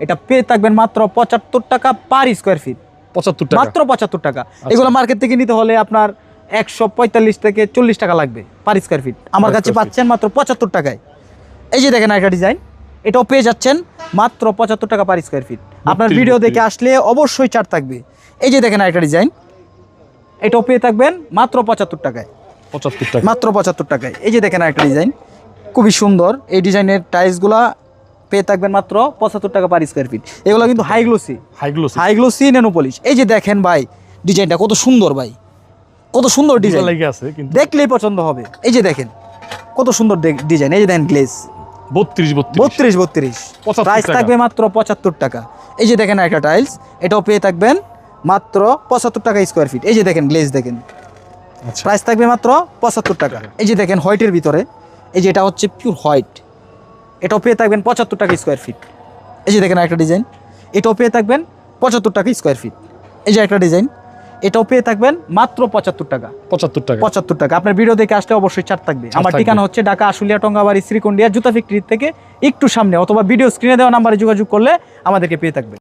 এটা পেয়ে থাকবেন মাত্র পঁচাত্তর টাকা পার স্কোয়ার ফিট পঁচাত্তর টাকা। মাত্র পঁচাত্তর টাকা। এগুলো মার্কেট থেকে নিতে হলে আপনার একশো পঁয়তাল্লিশ থেকে চল্লিশ টাকা লাগবে পার স্কোয়ার ফিট আমার কাছে পাচ্ছেন মাত্র পঁচাত্তর টাকায়। এই যে দেখেন একটা ডিজাইন এটাও পেয়ে যাচ্ছেন মাত্র পঁচাত্তর টাকা পার স্কোয়ার ফিট আপনার ভিডিও দেখে আসলে অবশ্যই চার থাকবে। এই যে দেখেন একটা ডিজাইন এটাও পেয়ে থাকবেন মাত্র পঁচাত্তর টাকায়। পঁচাত্তর টাকা। মাত্র পঁচাত্তর টাকায়। এই যে দেখেন একটা ডিজাইন খুবই সুন্দর। এই ডিজাইনের টাইলসগুলা পেয়ে থাকবেন মাত্র পঁচাত্তর টাকা পার স্কোয়ার ফিট এগুলো কিন্তু high glossy high glossy high glossy nano polish এই যে দেখেন ভাই ডিজাইনটা কত সুন্দর ভাই। কত সুন্দর ডিজাইন। লেগে আছে কিন্তু দেখলেই পছন্দ হবে। এই যে দেখেন কত সুন্দর ডিজাইন। এই যে দেখেন গ্লেজ বত্রিশ বত্রিশ। বত্রিশ প্রাইস থাকবে মাত্র পঁচাত্তর টাকা। এই যে দেখেন একটা টাইলস এটাও পেয়ে থাকবেন মাত্র পঁচাত্তর টাকা স্কোয়ার ফিট এই যে দেখেন গ্লেজ দেখেন। আচ্ছা। প্রাইস থাকবে মাত্র পঁচাত্তর টাকা। এই যে দেখেন হোয়াইটের ভিতরে। এই যে এটা হচ্ছে পিওর হোয়াইট এটাও পেয়ে থাকবেন পঁচাত্তর টাকা স্কোয়ার ফিট এই যে দেখেন একটা ডিজাইন এটাও পেয়ে থাকবেন পঁচাত্তর টাকা স্কোয়ার ফিট এই যে একটা ডিজাইন এটাও পেয়ে থাকবেন মাত্র পঁচাত্তর টাকা। পঁচাত্তর টাকা। পঁচাত্তর টাকা। আপনার ভিডিও দেখে আসলে অবশ্যই চার থাকবে। আমার ঠিকানা হচ্ছে ঢাকা আশুলিয়া টঙ্গাবাড়ি শ্রীকুন্ডিয়া জুতা ফ্যাক্টরি থেকে একটু সামনে অথবা ভিডিও স্ক্রিনে দেওয়া নাম্বারে যোগাযোগ করলে আমাদেরকে পেয়ে থাকবে